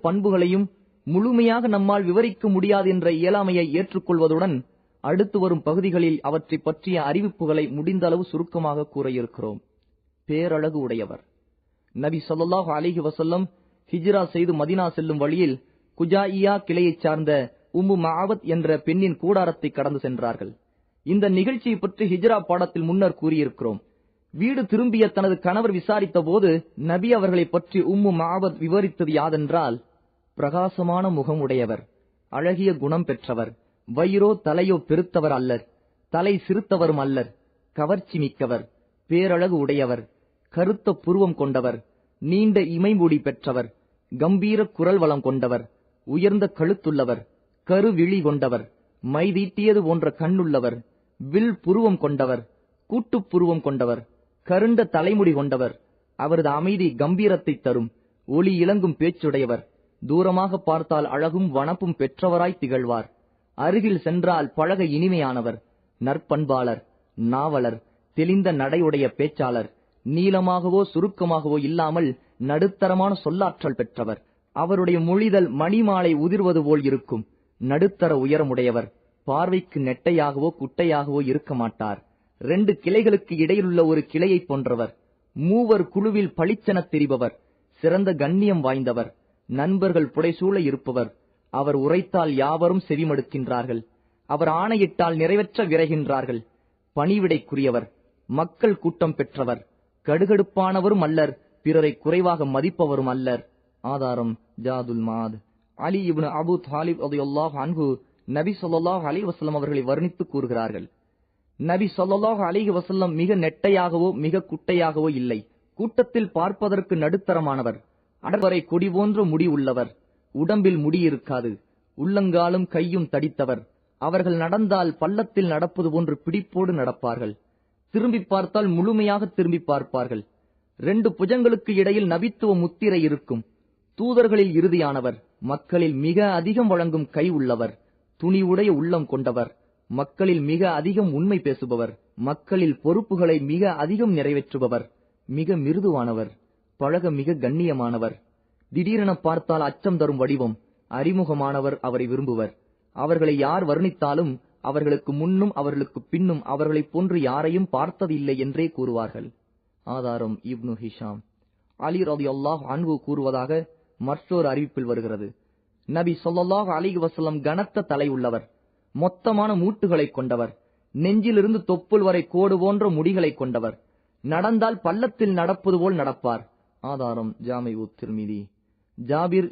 பண்புகளையும் முழுமையாக நம்மால் விவரிக்க முடியாது என்ற இயலாமையை ஏற்றுக்கொள்வதுடன் அடுத்து வரும் பகுதிகளில் அவற்றை பற்றிய அறிவிப்புகளை முடிந்த அளவு சுருக்கமாக கூற இருக்கிறோம் பேரழகு உடையவர். நபி சொல்லாஹு அலிஹி வசல்லம் ஹிஜ்ரா செய்து மதினா செல்லும் வழியில் குஜாயியா கிளையைச் சார்ந்த உம்மு மாவத் என்ற பெண்ணின் கூடாரத்தை கடந்து சென்றார்கள். இந்த நிகழ்ச்சியை பற்றி ஹிஜ்ரா பாடத்தில் முன்னர் கூறியிருக்கிறோம். வீடு திரும்பிய தனது கணவர் விசாரித்த போது நபி அவர்களை பற்றி உம்மு மாவத் விவரித்தது யாதென்றால் பிரகாசமான முகம் உடையவர் அழகிய குணம் பெற்றவர் வயிறோ தலையோ பெருத்தவர் அல்லர் தலை சிறுத்தவரும் அல்லர் கவர்ச்சி மிக்கவர் பேரழகு உடையவர் கருத்த புருவம் கொண்டவர் நீண்ட இமைமுடி பெற்றவர் கம்பீர குரல் வளம் கொண்டவர் உயர்ந்த கழுத்துள்ளவர் கருவிழி கொண்டவர் மைதீட்டியது போன்ற கண்ணுள்ளவர் வில் புருவம் கொண்டவர் கூட்டுப் புருவம் கொண்டவர் கருண்ட தலைமுடி கொண்டவர் அவரது அமைதி கம்பீரத்தை தரும் ஒளி இளங்கும் பேச்சுடையவர். தூரமாக பார்த்தால் அழகும் வனப்பும் பெற்றவராய் திகழ்வார். அருகில் சென்றால் பழக இனிமையானவர். நற்பண்பாளர் நாவலர் தெளிந்த நடையுடைய பேச்சாளர் நீளமாகவோ சுருக்கமாகவோ இல்லாமல் நடுத்தரமான சொல்லாற்றல் பெற்றவர். அவருடைய மொழிதல் மணிமாலை உதிர்வது போல் இருக்கும். நடுத்தர உயரமுடையவர். பார்வைக்கு நெட்டையாகவோ குட்டையாகவோ இருக்க மாட்டார். ரெண்டு கிளைகளுக்கு இடையிலுள்ள ஒரு கிளையைப் போன்றவர். மூவர் குழுவில் பளிச்செனத் தெரிபவர். சிறந்த கண்ணியம் வாய்ந்தவர். நண்பர்கள் புடைசூழ இருப்பவர். அவர் உரைத்தால் யாவரும் செவிமடுக்கின்றார்கள். அவர் ஆணையிட்டால் நிறைவேற்ற விரைகின்றார்கள். பணிவிடைக்குரியவர் மக்கள் கூட்டம் பெற்றவர். கடுகடுப்பானவரும் அல்லர் பிறரை குறைவாக மதிப்பவரும் அல்லர். ஆதாரம் ஜாதுல் மாத். அலி இப்னு அபு தாலிப் அதையொல்லாஹ் அன்ஹு நபி சொல்லாஹ் அலி வசல்லம் அவர்களை வர்ணித்து கூறுகிறார்கள். நபி சொல்லாஹ் அலைஹி வசல்லம் மிக நெட்டையாகவோ மிக குட்டையாகவோ இல்லை. கூட்டத்தில் பார்ப்பதற்கு நடுத்தரமானவர். அடவரை கொடி போன்ற முடி உள்ளவர். உடம்பில் முடி இருக்காது. உள்ளங்காலும் கையும் தடித்தவர். அவர்கள் நடந்தால் பள்ளத்தில் நடப்பது போன்று பிடிப்போடு நடப்பார்கள். திரும்பி பார்த்தால் முழுமையாக திரும்பி பார்ப்பார்கள். ரெண்டு புஜங்களுக்கு இடையில் நபித்துவ முத்திரை இருக்கும். தூதர்களில் இறுதியானவர். மக்களில் மிக அதிகம் வழங்கும் கை உள்ளவர். துணிவுடைய உள்ளம் கொண்டவர். மக்களில் மிக அதிகம் உண்மை பேசுபவர். மக்களில் பொறுப்புகளை மிக அதிகம் நிறைவேற்றுபவர். மிக மிருதுவானவர். பழக மிக கண்ணியமானவர். திடீரென பார்த்தால் அச்சம் தரும் வடிவம். அறிமுகமானவர் அவரை விரும்புவர். அவர்களை யார் வர்ணித்தாலும் அவர்களுக்கு முன்னும் அவர்களுக்கு பின்னும் அவர்களைப் போன்று யாரையும் பார்த்ததில்லை என்றே கூறுவார்கள். ஆதாரம் இப்னு ஹிஷாம். அலி ரதி அல்லாஹ் அன்பு கூறுவதாக மற்றொரு அறிவிப்பில் வருகிறது. நபி சொல்லாஹ் அலி வசலம் கனத்த தலை உள்ளவர். மொத்தமான மூட்டுகளைக் கொண்டவர். நெஞ்சிலிருந்து தொப்புள் வரை கோடு போன்ற முடிகளைக் கொண்டவர். நடந்தால் பள்ளத்தில் நடப்பது போல் நடப்பார். ஆதாரம் ஜாமை உத்திர்மிதி ஜாபிர்